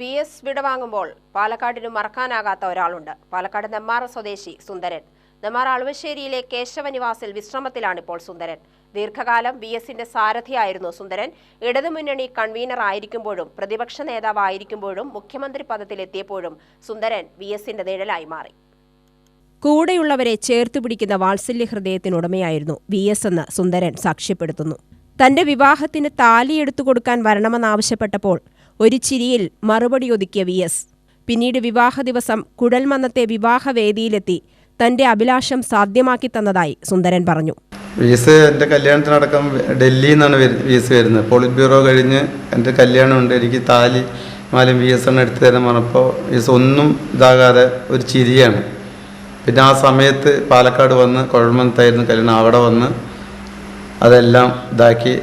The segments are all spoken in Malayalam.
വി എസ് വിടവാങ്ങുമ്പോൾ പാലക്കാടിന് മറക്കാനാകാത്ത ഒരാളുണ്ട്. പാലക്കാട് നെമ്മാറ സ്വദേശി സുന്ദരൻ. നെമ്മാറ അളുവശ്ശേരിയിലെ കേശവനിവാസിൽ വിശ്രമത്തിലാണ് ഇപ്പോൾ സുന്ദരൻ. ദീർഘകാലം വി എസിന്റെ സാരഥിയായിരുന്നു സുന്ദരൻ. ഇടതുമുന്നണി കൺവീനർ ആയിരിക്കുമ്പോഴും പ്രതിപക്ഷ നേതാവായിരിക്കുമ്പോഴും മുഖ്യമന്ത്രി പദത്തിലെത്തിയപ്പോഴും സുന്ദരൻ വി എസിന്റെ നിഴലായി മാറി. കൂടെയുള്ളവരെ ചേർത്തു പിടിക്കുന്ന വാത്സല്യ ഹൃദയത്തിനുടമയായിരുന്നു വി എസ് എന്ന് സുന്ദരൻ സാക്ഷ്യപ്പെടുത്തുന്നു. തന്റെ വിവാഹത്തിന് താലിയെടുത്തു കൊടുക്കാൻ വരണമെന്നാവശ്യപ്പെട്ടപ്പോൾ ഒരു ചിരിയിൽ മറുപടി ഒതുക്കിയ വി എസ്. പിന്നീട് വിവാഹ ദിവസം കുഴൽമന്നത്തെ വിവാഹവേദിയിലെത്തി തന്റെ അഭിലാഷം സാധ്യമാക്കി തന്നതായി സുന്ദരൻ പറഞ്ഞു. വിസ എന്റെ കല്യാണത്തിനടക്കം ഡൽഹിയിൽ നിന്നാണ് വിസ വരുന്നത്. പോളിറ്റ് ബ്യൂറോ കഴിഞ്ഞ് എന്റെ കല്യാണമുണ്ട്. എനിക്ക് താലി മാലും വി എസ് എണ്ണ എടുത്തു തരാൻ പറഞ്ഞപ്പോൾ വിസ ഒന്നും ഇതാകാതെ ഒരു ചിരിയാണ്. പിന്നെ ആ സമയത്ത് പാലക്കാട് വന്ന് കുഴൽമന്നത്തായിരുന്നു കല്യാണം. അവിടെ വന്ന് അതെല്ലാം ഇതാക്കി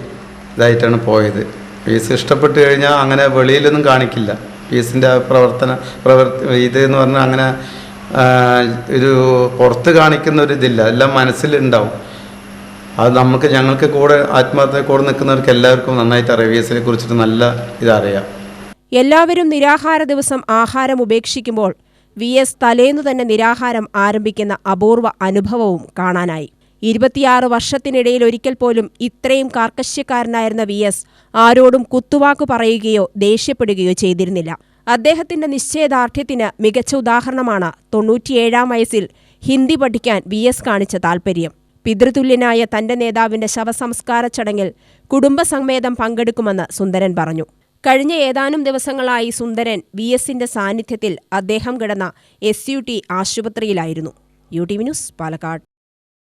ഇതായിട്ടാണ് പോയത്. പീസ് ഇഷ്ടപ്പെട്ട് കഴിഞ്ഞാൽ അങ്ങനെ വെളിയിലൊന്നും കാണിക്കില്ല. പീസിന്റെ പ്രവർത്തന പ്രവർത്തി ഇത് എന്ന് പറഞ്ഞാൽ അങ്ങനെ ഒരു പുറത്ത് കാണിക്കുന്ന ഒരു ഇതില്ല. എല്ലാം മനസ്സിലുണ്ടാവും അത് നമുക്ക് ഞങ്ങൾക്ക് കൂടെ ആത്മാർത്ഥ കൂടെ നിൽക്കുന്നവർക്ക് എല്ലാവർക്കും നന്നായിട്ട് അറിയാം. വി എസിനെ കുറിച്ചിട്ട് നല്ല ഇതറിയാം. എല്ലാവരും നിരാഹാര ദിവസം ആഹാരം ഉപേക്ഷിക്കുമ്പോൾ വി എസ് തലേന്നു തന്നെ നിരാഹാരം ആരംഭിക്കുന്ന അപൂർവ അനുഭവവും കാണാനായി. ഇരുപത്തിയാറ് വർഷത്തിനിടയിൽ ഒരിക്കൽ പോലും ഇത്രയും കാർക്കശ്യക്കാരനായിരുന്ന വി എസ് ആരോടും കുത്തുവാക്ക് പറയുകയോ ദേഷ്യപ്പെടുകയോ ചെയ്തിരുന്നില്ല. അദ്ദേഹത്തിന്റെ നിശ്ചയദാർഢ്യത്തിന് മികച്ച ഉദാഹരണമാണ് തൊണ്ണൂറ്റിയേഴാം വയസ്സിൽ ഹിന്ദി പഠിക്കാൻ വി എസ് കാണിച്ച താൽപര്യം. പിതൃതുല്യനായ തന്റെ നേതാവിന്റെ ശവസംസ്കാര ചടങ്ങിൽ കുടുംബസമേതം പങ്കെടുക്കുമെന്ന് സുന്ദരൻ പറഞ്ഞു. കഴിഞ്ഞ ഏതാനും ദിവസങ്ങളായി സുന്ദരൻ വി എസിന്റെ സാന്നിധ്യത്തിൽ അദ്ദേഹം കിടന്ന എസ് യു ടി ആശുപത്രിയിലായിരുന്നു. U T news Palakkad.